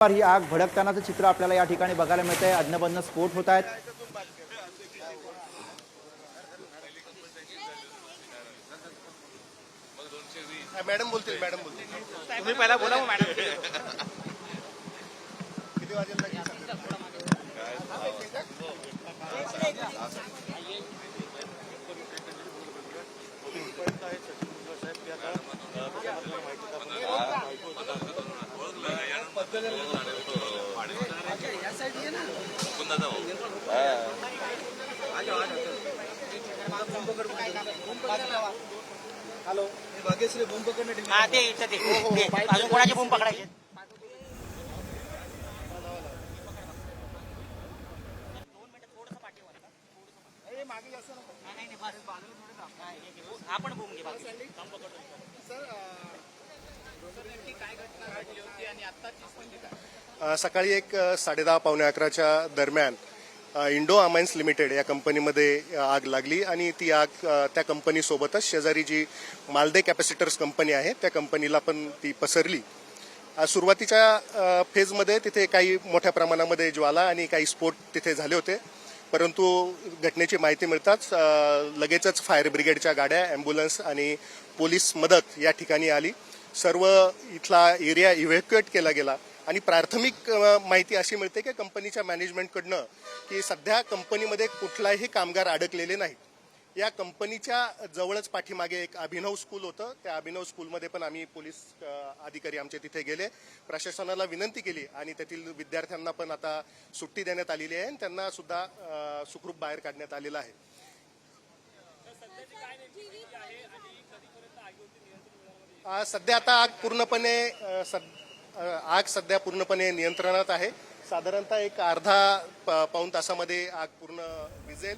ही आग भडकतानाचं चित्र आपल्याला या ठिकाणी बघायला मिळत आहे अज्ञबंध स्फोट होत आहेत. मॅडम बोलतील मॅडम बोलतील. तुम्ही पहिला बोला मॅडम. हा ते इथं ते कोणाची बूम पकडायची आपण बोंब घे बाकी. काय सकाळी एक साडेदहा पावणे अकराच्या दरम्यान इंडो अमाइन्स लिमिटेड या कंपनीमध्ये आग लागली आणि ती आग त्या कंपनीसोबतच शेजारी जी मालदे कॅपॅसिटर्स कंपनी आहे त्या कंपनीला पण ती पसरली. सुरुवातीच्या फेजमध्ये तिथे काही मोठ्या प्रमाणामध्ये ज्वाला आणि काही स्फोट तिथे झाले होते. परंतु घटनेची माहिती मिळताच लगेचच फायर ब्रिगेडच्या गाड्या ॲम्ब्युलन्स आणि पोलीस मदत या ठिकाणी आली. सर्व इथला एरिया इव्हॅक्युएट केला गेला. आणि प्राथमिक माहिती अशी मिळते की कंपनीच्या मॅनेजमेंटकडनं की सध्या कंपनीमध्ये कुठलाही कामगार अडकलेले नाही या कंपनीच्या जवळच पाठीमागे एक अभिनव स्कूल होतं. त्या अभिनव स्कूलमध्ये पण आम्ही पोलीस अधिकारी आमचे तिथे गेले. प्रशासनाला विनंती केली आणि तेथील विद्यार्थ्यांना पण आता सुट्टी देण्यात आलेली आहे आणि त्यांना सुद्धा सुखरूप बाहेर काढण्यात आलेलं आहे. सध्या आता आग पूर्णपणे सद- आग सध्या पूर्णपणे नियंत्रणात आहे. साधारणतः एक अर्धा पाऊन पाऊण तासामध्ये आग पूर्ण विझेल